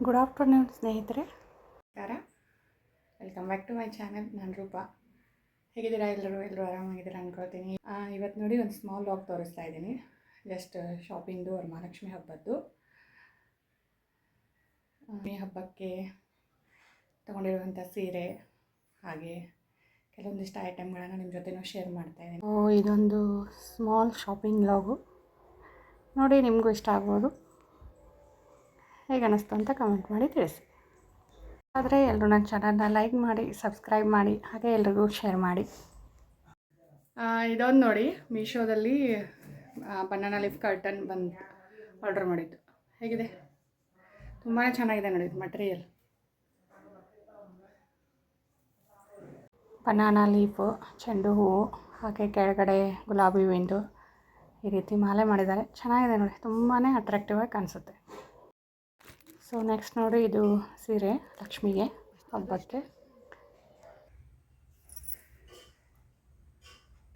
Good afternoon ಸ್ನೇಹಿತರೆ. ನಮಸ್ಕಾರ welcome back to my channel ನಾನು ರೂಪ. ಹೇಗಿದ್ದೀರಾ ಎಲ್ಲರೂ? ಎಲ್ಲರೂ ಆರಾಮಾಗಿದ್ದೀರಾ ಅಂದ್ಕೊಳ್ತೀನಿ ಇವತ್ತು ನೋಡಿ ಒಂದು ಸ್ಮಾಲ್ ಲಾಗ್ ತೋರಿಸ್ತಾ ಇದ್ದೀನಿ. ಜಸ್ಟ್ ಶಾಪಿಂಗ್ದು ವರಮಹಾಲಕ್ಷ್ಮಿ ಹಬ್ಬದ್ದು. ಆ, ಈ ಹಬ್ಬಕ್ಕೆ ತೊಗೊಂಡಿರುವಂಥ ಸೀರೆ ಹಾಗೆ ಕೆಲವೊಂದಿಷ್ಟು ಐಟಮ್ಗಳನ್ನು ನಿಮ್ಮ ಜೊತೆನೂ ಶೇರ್ ಮಾಡ್ತಾ ಇದ್ದೀನಿ. ಓ ಇದೊಂದು ಸ್ಮಾಲ್ ಶಾಪಿಂಗ್ ಲಾಗು ನೋಡಿ ನಿಮಗೂ ಇಷ್ಟ ಆಗ್ಬೋದು. ಹೇಗೆ ಅನ್ನಿಸ್ತು ಅಂತ ಕಮೆಂಟ್ ಮಾಡಿ ತಿಳಿಸಿ. ಆದರೆ ಎಲ್ಲರೂ ನನ್ನ ಚಾನಲ್ನ ಲೈಕ್ ಮಾಡಿ ಸಬ್ಸ್ಕ್ರೈಬ್ ಮಾಡಿ ಹಾಗೆ ಎಲ್ರಿಗೂ ಶೇರ್ ಮಾಡಿ. ಇದೊಂದು ನೋಡಿ ಮೀಶೋದಲ್ಲಿ ಬನಾನಾ ಲಿಫ್ ಕರ್ಟನ್ ಬಂದು ಆರ್ಡರ್ ಮಾಡಿದ್ದು. ಹೇಗಿದೆ? ತುಂಬಾ ಚೆನ್ನಾಗಿದೆ ನೋಡಿ ಮಟೀರಿಯಲ್ ಬನಾನಾ ಲೀಫು ಚೆಂಡು ಹೂವು ಹಾಗೆ ಕೆಳಗಡೆ ಗುಲಾಬಿ ಹೂವಿಂದು ಈ ರೀತಿ ಮಾಲೆ ಮಾಡಿದ್ದಾರೆ. ಚೆನ್ನಾಗಿದೆ ನೋಡಿ ತುಂಬಾ ಅಟ್ರಾಕ್ಟಿವ್ ಆಗಿ ಕಾಣಿಸುತ್ತೆ. ಸೊ ನೆಕ್ಸ್ಟ್ ನೋಡಿ, ಇದು ಸೀರೆ ಲಕ್ಷ್ಮಿಗೆ ಹಬ್ಬಕ್ಕೆ.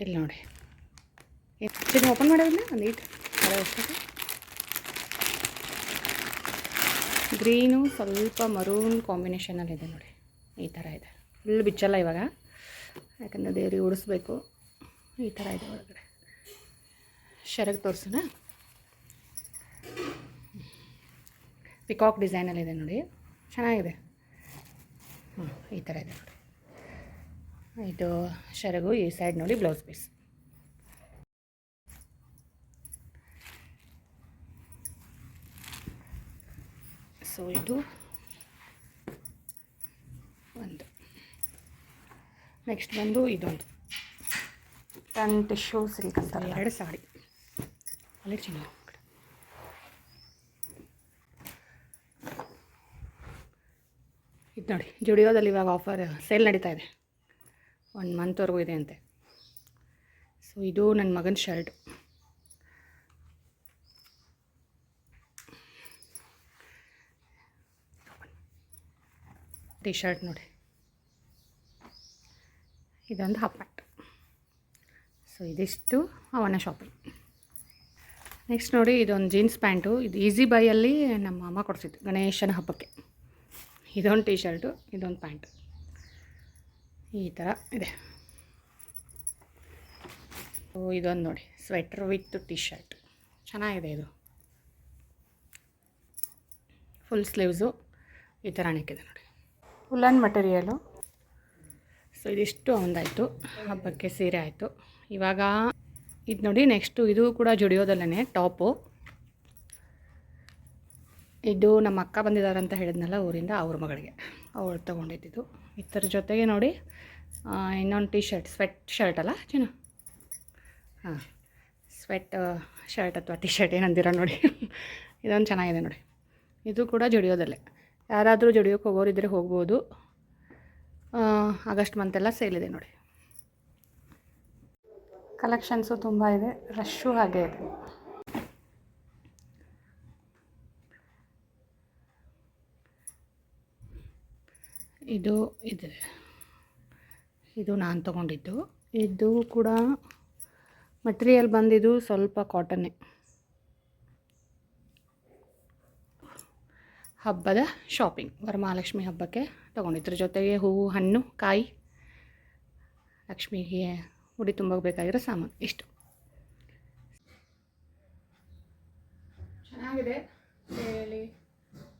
ಇಲ್ಲಿ ನೋಡಿ. ಇದು ಓಪನ್ ಮಾಡೋದಿಲ್ಲ? ಒಂದು ಇಟ್ಟು ಗ್ರೀನು, ಸ್ವಲ್ಪ ಮರೂನ್ ಕಾಂಬಿನೇಷನಲ್ಲಿದೆ ನೋಡಿ. ಈ ಥರ ಇದೆ. ಫುಲ್ ಬಿಚ್ಚಲ್ಲ ಇವಾಗ. ಯಾಕಂದರೆ ದೇವ್ರಿಗೆ ಉಡಿಸ್ಬೇಕು. ಈ ಥರ ಇದೆ ಒಳಗಡೆ. ಶರಗ್ ತೋರಿಸೋಣ. ಪಿಕಾಕ್ ಡಿಸೈನಲ್ಲಿದೆ ನೋಡಿ. ಚೆನ್ನಾಗಿದೆ. ಹ್ಞೂ ಈ ಥರ ಇದೆ ನೋಡಿ. ಇದು ಶರಗು ಈ ಸೈಡ್ ನೋಡಿ ಬ್ಲೌಸ್ ಪೀಸ್ ಸೊ ಇದು ಒಂದು. ನೆಕ್ಸ್ಟ್ ಬಂದು ಇದೊಂದು. ಟನ್ ಟಿಶ್ಯೂ ಸಿಲ್ಕ್ ಅಂತ ಎರಡು ಸಾರಿ. ಅಲ್ಲಿ ಚೆನ್ನಾಗಿ ಇದು ನೋಡಿ, ಜುಡಿಯೋದಲ್ಲಿ ಇವಾಗ ಆಫರ್ ಸೇಲ್ ನಡೀತಾ ಇದೆ. ಒನ್ ಮಂತ್ವರೆಗೂ ಇದೆ ಅಂತೆ. ಸೊ ಇದು ನನ್ನ ಮಗನ ಶರ್ಟ್ ಟಿ ಶರ್ಟ್ ನೋಡಿ. ಇದೊಂದು ಹಾಫ್ ಪ್ಯಾಂಟ್ ಸೊ ಇದಿಷ್ಟು ಅವನ ಶಾಪಿಂಗ್ ನೆಕ್ಸ್ಟ್ ನೋಡಿ, ಇದೊಂದು ಜೀನ್ಸ್ ಪ್ಯಾಂಟು ಇದು ಈಸಿ ಬೈಯಲ್ಲಿ ನಮ್ಮ ಅಮ್ಮ ಕೊಡಿಸಿದ್ದು ಗಣೇಶನ ಹಬ್ಬಕ್ಕೆ. ಇದೊಂದು ಟೀ ಶರ್ಟು ಇದೊಂದು ಪ್ಯಾಂಟ್. ಈ ಥರ ಇದೆ. ಓ ಇದೊಂದು ನೋಡಿ ಸ್ವೆಟ್ರ್ ವಿತ್ ಟೀ ಶರ್ಟ್ ಚೆನ್ನಾಗಿದೆ ಇದು. ಫುಲ್ ಸ್ಲೀವ್ಸು ಈ ಥರ ಅಣಕ್ಕಿದೆ ನೋಡಿ. ಉಲ್ಲನ್ ಮಟೀರಿಯಲು ಸೊ ಇದಿಷ್ಟು ಒಂದಾಯಿತು. ಹಬ್ಬಕ್ಕೆ ಸೀರೆ ಆಯಿತು. ಇವಾಗ ಇದು ನೋಡಿ ನೆಕ್ಸ್ಟು ಇದು ಕೂಡ ಜುಡಿಯೋದಲ್ಲೇ ಟಾಪು. ಇದು ನಮ್ಮ ಅಕ್ಕ ಬಂದಿದ್ದಾರೆ ಅಂತ ಹೇಳಿದ್ನಲ್ಲ ಊರಿಂದ ಅವ್ರ ಮಗಳಿಗೆ. ಅವಳು ತೊಗೊಂಡಿದ್ದು ಇದರ ಜೊತೆಗೆ ನೋಡಿ ಇನ್ನೊಂದು ಟಿ ಶರ್ಟ್ ಸ್ವೆಟ್ ಶರ್ಟ್ ಅಲ್ಲ ಚಿನ್ನ? ಹಾಂ ಸ್ವೆಟ್ ಶರ್ಟ್ ಅಥವಾ ಟಿ ಶರ್ಟ್ ಏನಂದಿರ ನೋಡಿ. ಇದೊಂದು ಚೆನ್ನಾಗಿದೆ ನೋಡಿ. ಇದು ಕೂಡ ಜುಡಿಯೋದಲ್ಲೇ. ಯಾರಾದರೂ ಜುಡಿಯೋಕ್ಕೆ ಹೋಗೋರಿದ್ದರೆ ಹೋಗ್ಬೋದು. ಆಗಸ್ಟ್ ಆಗಸ್ಟ್ ಮಂತೆಲ್ಲ ಸೇಲ್ ಇದೆ ನೋಡಿ. ಕಲೆಕ್ಷನ್ಸು ತುಂಬ ಇದೆ. ರಶ್ಶು ಹಾಗೆ ಇದೆ. ಇದು ಇದೆ. ಇದು ನಾನು ತೊಗೊಂಡಿದ್ದು. ಇದು ಕೂಡ ಮಟ್ರಿಯಲ್ ಬಂದಿದ್ದು ಸ್ವಲ್ಪ ಕಾಟನ್ನೇ ಹಬ್ಬದ ಶಾಪಿಂಗ್ ವರಮಹಾಲಕ್ಷ್ಮಿ ಹಬ್ಬಕ್ಕೆ ತೊಗೊಂಡಿದ್ರ ಜೊತೆಗೆ ಹೂವು ಹಣ್ಣು ಕಾಯಿ ಲಕ್ಷ್ಮಿಗೆ ಉಡಿ ತುಂಬಬೇಕಾಗಿರೋ ಬೇಕಾಗಿರೋ ಸಾಮಾನು ಇಷ್ಟು. ಚೆನ್ನಾಗಿದೆ.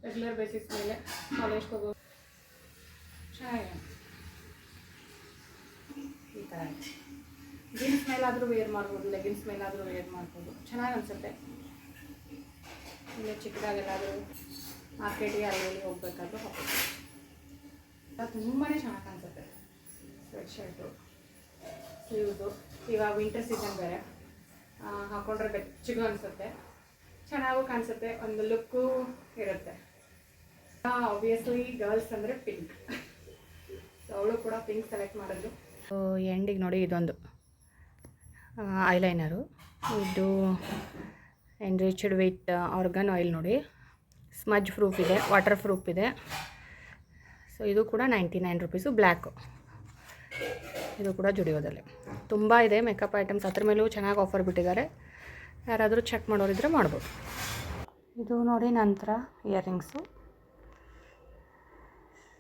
ರೆಗ್ಯುಲರ್ ಬೇಸಿಸ್ ಮೇಲೆ ಕಾಲೇಜ್ಗೆ ಹೋಗೋ ಚೆನ್ನಾಗಿದೆ ಈ ಥರ ಇದೆ. ಜೀನ್ಸ್ ಮೇಲಾದರೂ ವೇರ್ ಮಾಡ್ಬೋದು ಲೆಗಿನ್ಸ್ ಮೇಲಾದರೂ ವೇರ್ ಮಾಡ್ಬೋದು. ಚೆನ್ನಾಗಿ ಅನಿಸುತ್ತೆ. ಇಲ್ಲೇ ಚಿಕ್ಕದಾಗೆಲ್ಲಾದರೂ ಮಾರ್ಕೆಟಿಗೆ ಅಲ್ಲಿ ಹೋಗ್ಬೇಕಾದ್ರೂ ಹಾಕೋದು ತುಂಬಾ ಚೆನ್ನಾಗಿ ಕಾಣಿಸುತ್ತೆ ಸ್ವೆಟ್ ಶರ್ಟು ಸ್ಲೀವ್ದು ಇವಾಗ ವಿಂಟರ್ ಸೀಸನ್ ಬೇರೆ. ಹಾಕೊಂಡ್ರೆ ಬೆಚ್ಚಗೂ ಅನಿಸುತ್ತೆ. ಚೆನ್ನಾಗೂ ಕಾಣಿಸುತ್ತೆ. ಒಂದು ಲುಕ್ಕು ಇರುತ್ತೆ. ಆಬ್ವಿಯಸ್ಲಿ ಗರ್ಲ್ಸ್ ಅಂದರೆ ಪಿಂಕ್ ಸೊ ಅವಳು ಕೂಡ ಪಿಂಕ್ ಸೆಲೆಕ್ಟ್ ಮಾಡಿದ್ಲು. ಸೊ ಎಂಡಿಗೆ ನೋಡಿ ಇದೊಂದು ಐಲೈನರು ಇದು ಎನ್ರಿಚಡ್ ವಿತ್ ಆರ್ಗನ್ ಆಯಿಲ್ ನೋಡಿ. ಸ್ಮಜ್ ಪ್ರೂಫ್ ಇದೆ ವಾಟರ್ ಪ್ರೂಫ್ ಇದೆ. ಸೊ ಇದು ಕೂಡ ನೈಂಟಿ ನೈನ್ ರುಪೀಸು ಬ್ಲ್ಯಾಕು ಇದು ಕೂಡ ಜುಡಿಯೋದಲ್ಲಿ. ತುಂಬ ಇದೆ ಮೇಕಪ್ ಐಟಮ್ಸ್ ಅದ್ರ ಮೇಲೂ ಚೆನ್ನಾಗಿ ಆಫರ್ ಬಿಟ್ಟಿದ್ದಾರೆ. ಯಾರಾದರೂ ಚೆಕ್ ಮಾಡೋರಿದ್ರೆ ಮಾಡ್ಬೋದು. ಇದು ನೋಡಿ ನಂತರ ಇಯರಿಂಗ್ಸು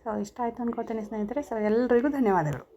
ಸೊ ಇಷ್ಟ ಆಯಿತು ಅನ್ಕೋತೀನಿ ಸ್ನೇಹಿತರೆ. ಸೊ ಎಲ್ರಿಗೂ ಧನ್ಯವಾದಗಳು.